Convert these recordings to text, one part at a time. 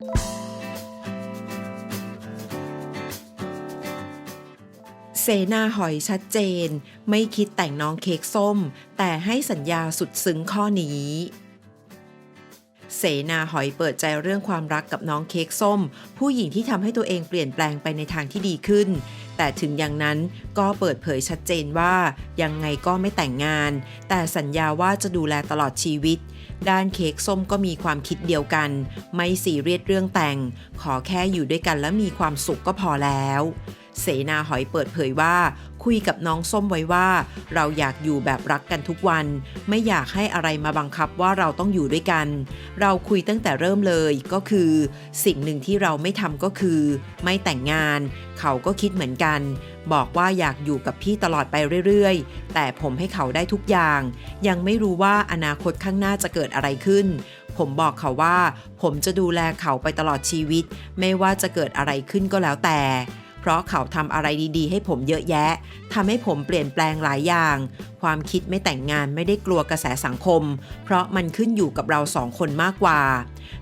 เสนาหอยชัดเจน ไม่คิดแต่งน้องเค้กส้ม แต่ให้สัญญาสุดซึ้งข้อนี้ เสนาหอยเปิดใจเรื่องความรักกับน้องเค้กส้ม ผู้หญิงที่ทำให้ตัวเองเปลี่ยนแปลงไปในทางที่ดีขึ้น แต่ถึงอย่างนั้นก็เปิดเผยชัดเจนว่ายังไงก็ไม่แต่งงาน แต่สัญญาว่าจะดูแลตลอดชีวิต ด้านเค้กส้มก็มีความคิดเดียวกัน ไม่ซีเรียสเรื่องแต่ง ขอแค่อยู่ด้วยกันและมีความสุขก็พอแล้วเสนาหอยเปิดเผยว่า คุยกับน้องส้มไว้ว่า เราอยากอยู่แบบรักกันทุกวัน ไม่อยากให้อะไรมาบังคับว่าเราต้องอยู่ด้วยกัน เราคุยตั้งแต่เริ่มเลยก็คือ สิ่งหนึ่งที่เราไม่ทำก็คือ ไม่แต่งงาน เขาก็คิดเหมือนกัน บอกว่าอยากอยู่กับพี่ตลอดไปเรื่อยๆ แต่ผมให้เขาได้ทุกอย่าง ยังไม่รู้ว่าอนาคตข้างหน้าจะเกิดอะไรขึ้นผมบอกเขาว่า ผมจะดูแลเขาไปตลอดชีวิต ไม่ว่าจะเกิดอะไรขึ้นก็แล้วแต่ เพราะเขาทำอะไรดีๆ ให้ผมเยอะแยะทำให้ผมเปลี่ยนแปลงหลายอย่าง ความคิดไม่แต่งงานไม่ได้กลัวกระแสสังคม เพราะมันขึ้นอยู่กับเราสองคนมากกว่า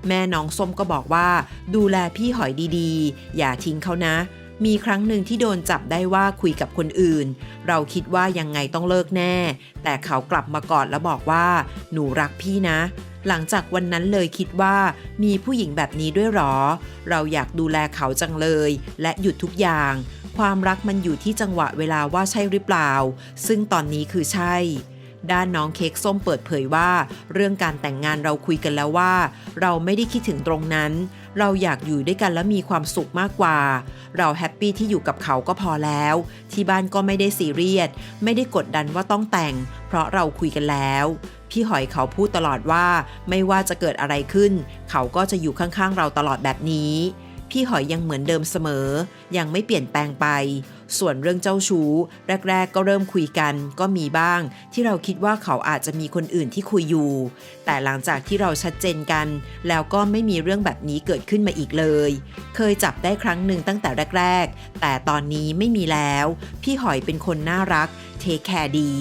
แม่น้องส้มก็บอกว่า ดูแลพี่หอยดีๆ อย่าทิ้งเขานะ มีครั้งหนึ่งที่โดนจับได้ว่าคุยกับคนอื่น เราคิดว่ายังไงต้องเลิกแน่ แต่เขากลับมากอดแล้วบอกว่า หนูรักพี่นะ หลังจากวันนั้นเลยคิดว่ามีผู้หญิงแบบนี้ด้วยหรอ เราอยากดูแลเขาจังเลย และหยุดทุกอย่าง ความรักมันอยู่ที่จังหวะเวลาว่าใช่หรือเปล่า ซึ่งตอนนี้คือใช่ด้านน้องเค้กส้มเปิดเผยว่า เรื่องการแต่งงานเราคุยกันแล้วว่า เราไม่ได้คิดถึงตรงนั้น เราอยากอยู่ด้วยกันและมีความสุขมากกว่า เราแฮปปี้ที่อยู่กับเขาก็พอแล้ว ที่บ้านก็ไม่ได้ซีเรียส ไม่ได้กดดันว่าต้องแต่ง เพราะเราคุยกันแล้ว พี่หอยเขาพูดตลอดว่า ไม่ว่าจะเกิดอะไรขึ้น เขาก็จะอยู่ข้างๆ เราตลอดแบบนี้ พี่หอยยังเหมือนเดิมเสมอ ยังไม่เปลี่ยนแปลงไป ส่วนเรื่องเจ้าชู้ แรก ๆ ก็เริ่มคุยกัน ก็มีบ้าง ที่เราคิดว่าเขาอาจจะมีคนอื่นที่คุยอยู่ แต่หลังจากที่เราชัดเจนกัน แล้วก็ไม่มีเรื่องแบบนี้เกิดขึ้นมาอีกเลย เคยจับได้ครั้งหนึ่งตั้งแต่แรก ๆ แต่ตอนนี้ไม่มีแล้ว พี่หอยเป็นคนน่ารัก เทคแคร์ดี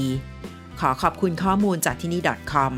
ขอขอบคุณข้อมูลจากที่นี่ .com